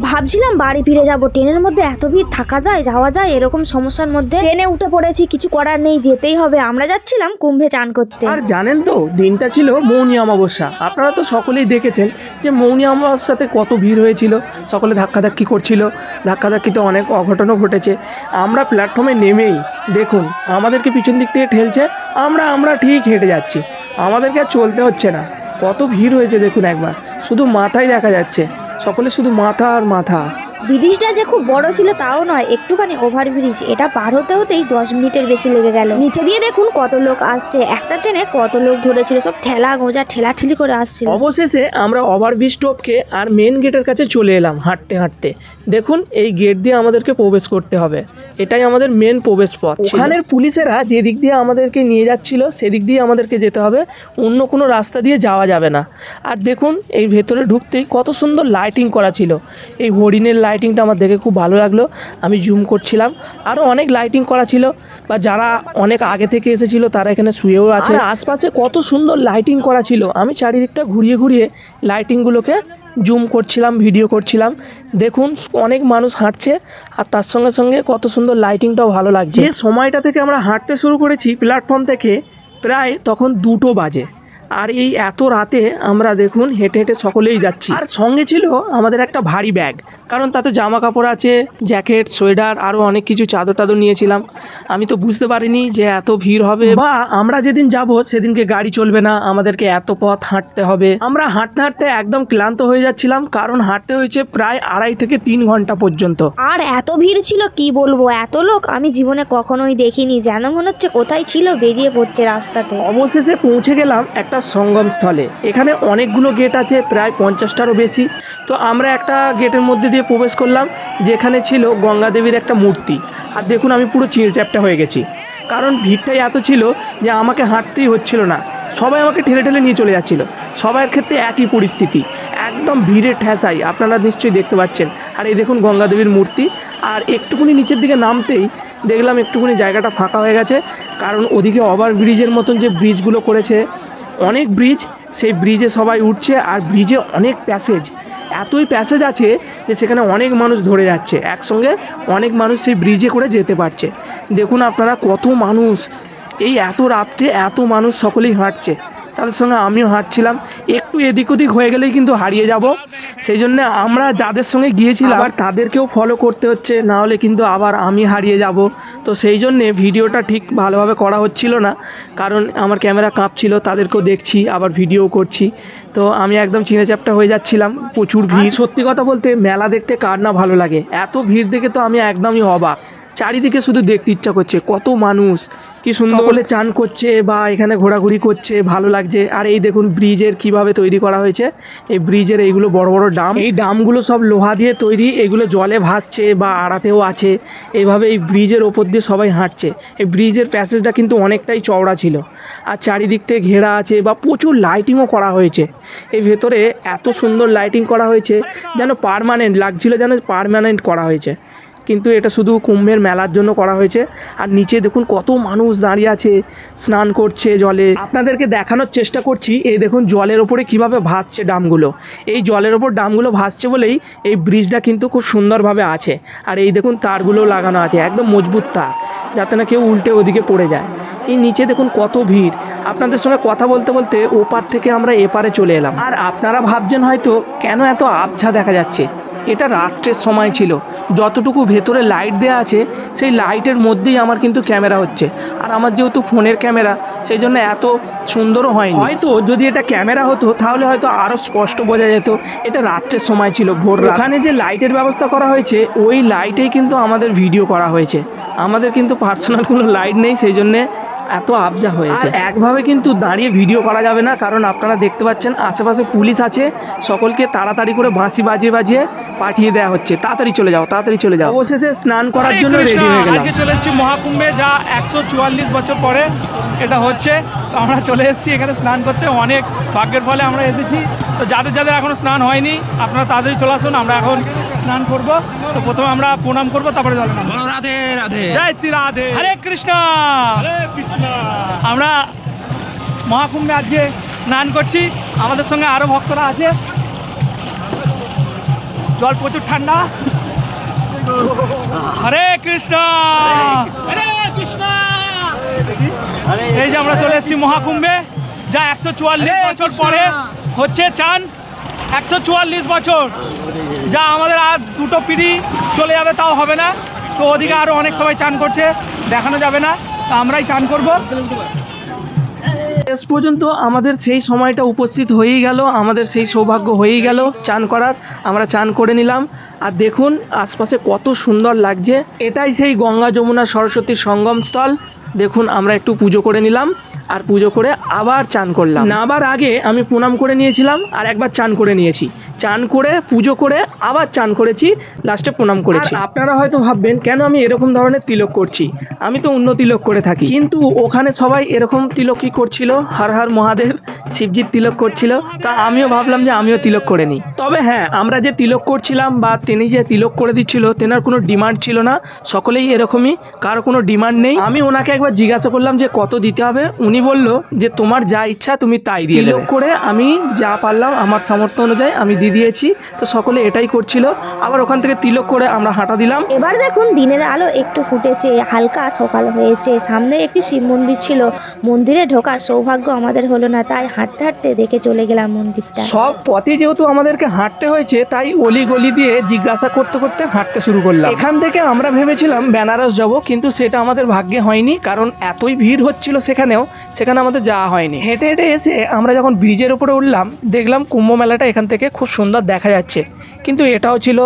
ভাবছিলাম বাড়ি ফিরে যাব। ট্রেনের মধ্যে এত ভিড় থাকা যায়, যাওয়া যায়, এরকম সমস্যার মধ্যে। ট্রেনে উঠে পড়েছি, কিছু করার নেই, যেতেই হবে। আমরা যাচ্ছিলাম কুম্ভে চান করতে। আর জানেন তো, দিনটা ছিল মৌনী অমাবস্যা। আপনারা তো সকলেই দেখেছেন যে মৌনী অমাবস্যাতে কত ভিড় হয়েছিল। সকলে ধাক্কাধাক্কি করছিল। ধাক্কাধাক্কিতে অনেক অঘটনও ঘটেছে। আমরা প্ল্যাটফর্মে নেমেই দেখুন, আমাদেরকে পিছন দিক থেকে ঠেলছে। আমরা আমরা ঠিক হেঁটে যাচ্ছি। আমাদেরকে আর চলতে হচ্ছে না। কত ভিড় হয়েছে দেখুন একবার। শুধু মাথায় দেখা যাচ্ছে। সকলে শুধু মাথা আর মাথা। ব্রিজটা যে খুব বড় ছিল তাও নয় একটুখানি ওভার ব্রিজ এটা পার হতে হতেই দশ মিনিটের বেশি লেগে গেল। নিচে দিয়ে দেখুন কত লোক আসছে। একটা ট্রেনে কত লোক ধরেছিল সব ঠেলা গোজা ঠেলাঠেলি করে আসছিল। অবশেষে আমরা ওভারব্রিজ টপকে আর মেন গেটের কাছে চলে এলাম হাঁটতে হাঁটতে। দেখুন এই গেট দিয়ে আমাদেরকে প্রবেশ করতে হবে। এটাই আমাদের মেন প্রবেশ পথ। ওখানের পুলিশেরা যেদিক দিয়ে আমাদেরকে নিয়ে যাচ্ছিল সেদিক দিয়ে আমাদেরকে যেতে হবে। অন্য কোনো রাস্তা দিয়ে যাওয়া যাবে না। আর দেখুন এই ভেতরে ঢুকতেই কত সুন্দর লাইটিং করা ছিল। এই হরিণের লাইটিংটা আমার দেখে খুব ভালো লাগল। আমি জুম করছিলাম। আরও অনেক লাইটিং করা ছিল বা যারা অনেক আগে থেকে এসেছিল তারা এখানে শুয়েও আছে। আশপাশে কত সুন্দর লাইটিং করা ছিল। আমি চারিদিকটা ঘুরিয়ে ঘুরিয়ে লাইটিংগুলোকে জুম করছিলাম ভিডিও করছিলাম। দেখুন অনেক মানুষ হাঁটছে আর তার সঙ্গে সঙ্গে কত সুন্দর লাইটিংটাও ভালো লাগছে। যে সময়টা থেকে আমরা হাঁটতে শুরু করেছি প্ল্যাটফর্ম থেকে প্রায় তখন দুটো বাজে। আর এই এত রাতে আমরা দেখুন হেঁটে হেঁটে সকলেই যাচ্ছি। আর সঙ্গে ছিল আমাদের একটা ভারী ব্যাগ কারণ তাতে জামা কাপড় আছে জ্যাকেট সোয়েটার আরও অনেক কিছু চাদর টাদর নিয়েছিলাম। আমি তো বুঝতে পারিনি যে এত ভিড় হবে। বা আমরা যেদিন যাব সেদিনকে গাড়ি চলবে না আমাদেরকে এত পথ হাঁটতে হবে। আমরা হাঁটতে হাঁটতে একদম ক্লান্ত হয়ে যাচ্ছিলাম কারণ হাঁটতে হয়েছে প্রায় আড়াই থেকে তিন ঘণ্টা পর্যন্ত। আর এত ভিড় ছিল কি বলব? এত লোক আমি জীবনে কখনোই দেখিনি। যেন মনে হচ্ছে কোথায় ছিল বেরিয়ে পড়ছে রাস্তাতে। অবশেষে পৌঁছে গেলাম একটা সঙ্গম স্থলে এখানে অনেকগুলো গেট আছে প্রায় পঞ্চাশটারও বেশি। তো আমরা একটা গেটের মধ্যে দিয়ে প্রবেশ করলাম, যেখানে ছিল গঙ্গা দেবীর একটা মূর্তি। আর দেখুন আমি পুরো চিঁড়চ্যাপটা হয়ে গেছি। কারণ ভিড়টাই এত ছিল যে আমাকে হাঁটতেই হচ্ছিল না। সবাই আমাকে ঠেলে ঠেলে নিয়ে চলে যাচ্ছিল। সবার ক্ষেত্রে একই পরিস্থিতি। একদম ভিড়ে ঠেসাই, আপনারা নিশ্চয়ই দেখতে পাচ্ছেন। আর এই দেখুন গঙ্গা দেবীর মূর্তি। আর একটুকুনি নিচের দিকে নামতেই দেখলাম একটুখানি জায়গাটা ফাঁকা হয়ে গেছে। কারণ ওদিকে ওভার ব্রিজের মতন যে ব্রিজগুলো করেছে, অনেক ব্রিজ, সেই ব্রিজে সবাই উঠছে। আর ব্রিজে অনেক প্যাসেজ। এতই প্যাসেজ আছে যে সেখানে অনেক মানুষ ধরে যাচ্ছে। একসঙ্গে অনেক মানুষ সেই ব্রিজে করে যেতে পারছে। দেখুন আপনারা কত মানুষ। এই এত রাত্রে এত মানুষ সকলেই হাঁটছে। তাদের সঙ্গে আমিও হাঁটছিলাম। একটু এদিক ওদিক হয়ে গেলেই কিন্তু হারিয়ে যাব। সেই জন্য আমরা যাদের সঙ্গে গিয়েছিলাম আবার তাদেরকেও ফলো করতে হচ্ছে না হলে কিন্তু আবার আমি হারিয়ে যাব। তো সেই জন্যে ভিডিওটা ঠিক ভালোভাবে করা হচ্ছিল না কারণ আমার ক্যামেরা কাঁপছিল তাদেরকেও দেখছি আবার ভিডিও করছি। তো আমি একদম চিনে চ্যাপটা হয়ে যাচ্ছিলাম প্রচুর ভিড়। সত্যি কথা বলতে মেলা দেখতে কার না ভালো লাগে? এত ভিড় দেখে তো আমি একদমই অবাক। চারিদিকে শুধু দেখতে ইচ্ছা করছে কত মানুষ কি সুন্দর বলে চান করছে বা এখানে ঘোরাঘুরি করছে ভালো লাগছে। আর এই দেখুন ব্রিজের কীভাবে তৈরি করা হয়েছে এই ব্রিজের এইগুলো বড় বড় ডাম। এই ডামগুলো সব লোহা দিয়ে তৈরি এগুলো জলে ভাসছে বা আড়াতেও আছে। এইভাবে এই ব্রিজের ওপর দিয়ে সবাই হাঁটছে। এই ব্রিজের প্যাসেজটা কিন্তু অনেকটাই চওড়া ছিল। আর চারিদিক থেকে ঘেরা আছে বা প্রচুর লাইটিংও করা হয়েছে। এই ভেতরে এত সুন্দর লাইটিং করা হয়েছে যেন পারমানেন্ট লাগছিল যেন পারমানেন্ট করা হয়েছে। কিন্তু এটা শুধু কুম্ভের মেলার জন্য করা হয়েছে। আর নিচে দেখুন কত মানুষ দাঁড়িয়ে আছে, স্নান করছে জলে। আপনাদেরকে দেখানোর চেষ্টা করছি, এই দেখুন জলের ওপরে কীভাবে ভাসছে ডামগুলো। এই জলের ওপর ডামগুলো ভাসছে বলেই এই ব্রিজটা কিন্তু খুব সুন্দরভাবে আছে। আর এই দেখুন তারগুলো লাগানো আছে, একদম মজবুত তার, যাতে না কেউ উল্টে ওদিকে পড়ে যায়। এই নিচে দেখুন কত ভিড়। আপনাদের সঙ্গে কথা বলতে বলতে ওপার থেকে আমরা এপারে চলে এলাম। আর আপনারা ভাবছেন হয়তো কেন এত আবছা দেখা যাচ্ছে? এটা রাত্রের সময় ছিল। যতটুকু ভেতরে লাইট দেওয়া আছে, সেই লাইটের মধ্যেই আমার কিন্তু ক্যামেরা হচ্ছে। আর আমার যেহেতু ফোনের ক্যামেরা সেই জন্য এত সুন্দরও হয়নি। হয়তো যদি এটা ক্যামেরা হতো, তাহলে হয়তো আরও স্পষ্ট বোঝা যেত। এটা রাত্রের সময় ছিল, ভোর। ওখানে যে লাইটের ব্যবস্থা করা হয়েছে, ওই লাইটেই কিন্তু আমাদের ভিডিও করা হয়েছে। আমাদের কিন্তু পার্সোনাল কোনো লাইট নেই, সেই জন্যে এত আবজা হয়েছে। একভাবে কিন্তু দাঁড়িয়ে ভিডিও করা যাবে না কারণ আপনারা দেখতে পাচ্ছেন আশেপাশে পুলিশ আছে সকলকে তাড়াতাড়ি করে বাঁশি বাজিয়ে বাজিয়ে পাঠিয়ে দেওয়া হচ্ছে। তাড়াতাড়ি চলে যাও তাড়াতাড়ি চলে যাও। অবশেষে স্নান করার জন্য রেডি হয়ে গেলাম। চলে এসেছি মহাকুম্ভে যা একশো চুয়াল্লিশ বছর পরে এটা হচ্ছে। তো আমরা চলে এসেছি এখানে স্নান করতে অনেক ভাগ্যের ফলে আমরা এসেছি। তো যাদের যাদের এখনও স্নান হয়নি আপনারা তাড়াতাড়ি চলে আসুন আমরা এখন স্নান করব। তো প্রথমে আমরা প্রণাম করব তারপরে জলে রাধে রাধে। জয় শ্রী রাধে। হরে কৃষ্ণ। হরে কৃষ্ণ। আমরা মহাকুম্ভে আজকে স্নান করছি। আমাদের সঙ্গে আরও ভক্তরা আছে। জল প্রচুর ঠান্ডা। হরে কৃষ্ণ। হরে কৃষ্ণ। এই যে আমরা চলে এসেছি মহাকুম্ভে। যা একশো চুয়াল্লিশ বছর পরে হচ্ছে চান। একশো চুয়াল্লিশ বছর। যা আমাদের আর দুটো পিড়ি চলে যাবে তাও হবে না। তো ওদিকে আরও অনেক সবাই চান করছে, দেখানো যাবে না, তো আমরাই চান করব। শেষ পর্যন্ত আমাদের সেই সময়টা উপস্থিত হয়েই গেল, আমাদের সেই সৌভাগ্য হয়েই গেল চান করার, আমরা চান করে নিলাম। আর দেখুন, আশপাশে কত সুন্দর লাগছে, এটাই সেই গঙ্গা যমুনা সরস্বতীর সঙ্গমস্থল দেখুন, আমরা একটু পুজো করে নিলাম, আর পুজো করে আবার চান করলাম। নাবার আগে আমি প্রণাম করে নিয়েছিলাম, আর একবার চান করে নিয়েছি। চান করে পুজো করে আবার চান করেছি লাস্টে প্রণাম করেছি। আপনারা হয়তো ভাববেন কেন আমি এরকম ধরনের তিলক করছি? আমি তো অন্য তিলক করে থাকি। কিন্তু ওখানে সবাই এরকম তিলকই করছিল? হর হর মহাদেব শিবজিৎ তিলক করছিল। তা আমিও ভাবলাম যে আমিও তিলক করে নিই। তবে হ্যাঁ আমরা যে তিলক করছিলাম বা তিনি যে তিলক করে দিচ্ছিল তেনার কোনো ডিমান্ড ছিল না। সকলেই এরকমই কারও কোনো ডিমান্ড নেই। আমি ওনাকে একবার জিজ্ঞাসা করলাম যে কত দিতে হবে? উনি বলল যে তোমার যা ইচ্ছা তুমি তাই দিয়ে তিলক করে আমি যা পারলাম আমার সামর্থ্য অনুযায়ী আমি দিয়ে দিয়েছি তো সকলে এটাই করছিল। আবার ওখান থেকে তিলক করে আমরা হাঁটা দিলাম। এবার দেখুন দিনের আলো একটু ফুটেছে হালকা সকাল হয়েছে। সামনে একটি শিব মন্দির ছিল। মন্দিরে ঢোকার সৌভাগ্য আমাদের হলো না তাই হাঁটতে হাঁটতে দেখে চলে গেলাম মন্দিরটা। সব পথে যেহেতু আমাদেরকে হাঁটতে হয়েছে তাই অলি গলি দিয়ে জিজ্ঞাসা করতে করতে হাঁটতে শুরু করলাম। এখান থেকে আমরা ভেবেছিলাম বেনারস যাব কিন্তু সেটা আমাদের ভাগ্যে হয়নি কারণ এতই ভিড় হচ্ছিল সেখানেও সেখানে আমাদের যাওয়া হয়নি। হেঁটে হেঁটে এসে আমরা যখন ব্রিজের উপরে উঠলাম দেখলাম কুম্ভ মেলাটা এখান থেকে খুব সুন্দর দেখা যাচ্ছে। কিন্তু এটাও ছিল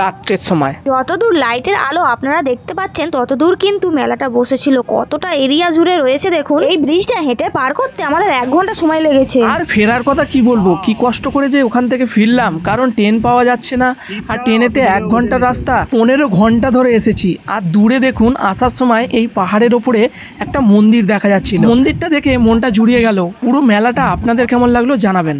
রাত্রের সময়। যতদূর লাইটের আলো আপনারা দেখতে পাচ্ছেন ততদূর কিন্তু মেলাটা বসেছিল। কতটা এরিয়া জুড়ে রয়েছে দেখুন। এই ব্রিজটা হেঁটে পার করতে আমাদের এক ঘণ্টা সময় লেগেছে। আর ফেরার কথা কি বলব? কি কষ্ট করে যে ওখান থেকে ফিরলাম। কারণ ট্রেন পাওয়া যাচ্ছে না। আর ট্রেনেতে এক ঘণ্টা রাস্তা। পনেরো ঘণ্টা ধরে এসেছি। আর দূরে দেখুন আসার সময় এই পাহাড়ের ওপরে একটা মন্দির দেখা যাচ্ছিল। মন্দিরটা দেখে মনটা জুড়িয়ে গেল। পুরো মেলাটা আপনাদের কেমন লাগল জানাবেন।